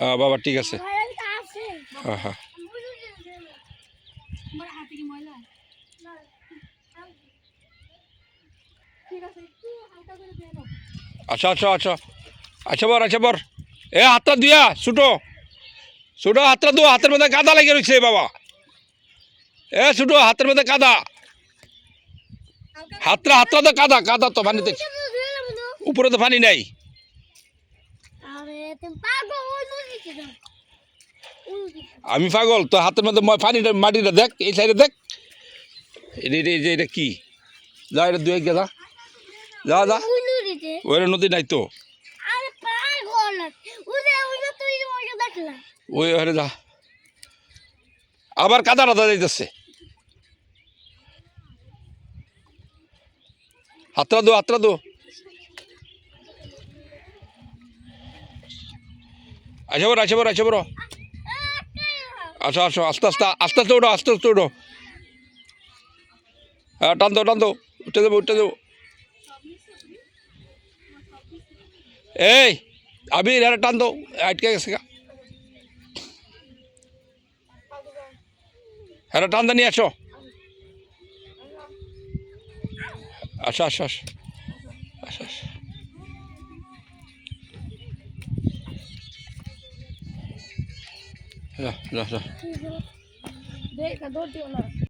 হ্যাঁ বাবা, ঠিক আছে। হ্যাঁ হ্যাঁ। আচ্ছা আচ্ছা আচ্ছা। আচ্ছা বর আচ্ছা বর। এ, হাতটা দিয়া, ছুটো। ছুটো, হাতটা দু, হাতের মধ্যে কাদা লেগে রয়েছে বাবা। এ, ছুটো, হাতের মধ্যে কাদা হাতটা হাতটা তো কাদা কাদা তো পানিতে। উপরে তো পানি নাই। আমি পাগল তো হাতের মধ্যে পানিটা মাটিটা দেখ, এই সাইডে দেখ। এটা এটা কি? যা, এটা দুই গেলা যা যা। ওই নদী নাই তো। ওই ওখানে যা। আবার কাদা রাদা যাইতেছে হাতরা দো হাতরা দো। আচ্ছা বড় আচ্ছা বড় আচ্ছা বড়। আসো আসো আস্তে আস্তে আস্তে আস্তে উঠো আস্তে আস্তে উঠো হ্যাঁ টান দো টান দো উঠে দেবো উঠে দেবো এই, আবির, আরে টান দো আটকে গেছে হ্যাঁ টান দা, নিয়ে আসো। আসো আসো আসো আসো আসো যা, যা, যা। দেখ দৌড় দিও না